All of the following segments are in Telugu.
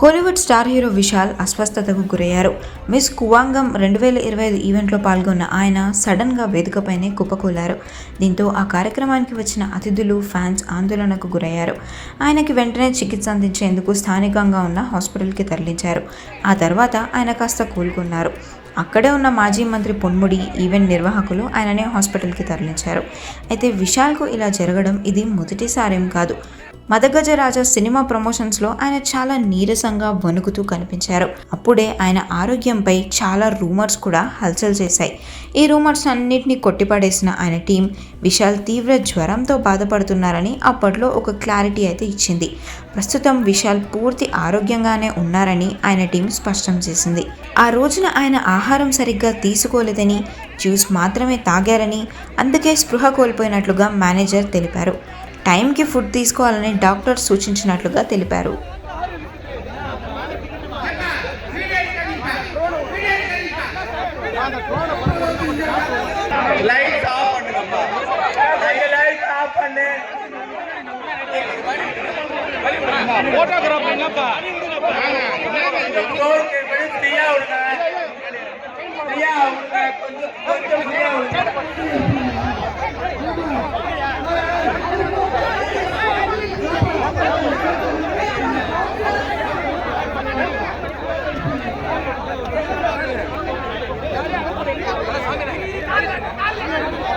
కోలీవుడ్ స్టార్ హీరో విశాల్ అస్వస్థతకు గురయ్యారు. మిస్ కువాంగం రెండు వేల ఇరవై ఐదు ఈవెంట్లో పాల్గొన్న ఆయన సడన్గా వేదికపైనే కుప్పకూలారు. దీంతో ఆ కార్యక్రమానికి వచ్చిన అతిథులు ఫ్యాన్స్ ఆందోళనకు గురయ్యారు. ఆయనకి వెంటనే చికిత్స అందించేందుకు స్థానికంగా ఉన్న హాస్పిటల్కి తరలించారు. ఆ తర్వాత ఆయన కాస్త కోలుకున్నారు అక్కడే ఉన్న మాజీ మంత్రి పొన్ముడి ఈవెంట్ నిర్వాహకులు ఆయననే హాస్పిటల్కి తరలించారు. అయితే విశాల్కు ఇలా జరగడం ఇది మొదటిసారేం కాదు. మదగజరాజ సినిమా ప్రమోషన్స్లో ఆయన చాలా నీరసంగా వణుకుతూ కనిపించారు. అప్పుడే ఆయన ఆరోగ్యంపై చాలా రూమర్స్ కూడా హల్చల్ చేశాయి. ఈ రూమర్స్ అన్నింటినీ కొట్టిపడేసిన ఆయన టీం విశాల్ తీవ్ర జ్వరంతో బాధపడుతున్నారని అప్పట్లో ఒక క్లారిటీ అయితే ఇచ్చింది. ప్రస్తుతం విశాల్ పూర్తి ఆరోగ్యంగానే ఉన్నారని ఆయన టీం స్పష్టం చేసింది. ఆ రోజున ఆయన ఆహారం సరిగ్గా తీసుకోలేదని జ్యూస్ మాత్రమే తాగారని అందుకే స్పృహ కోల్పోయినట్లుగా మేనేజర్ తెలిపారు. టైంకి ఫుడ్ తీసుకోవాలని డాక్టర్ సూచించినట్లుగా తెలిపారు லைட்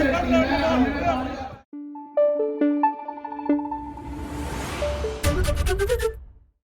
الناس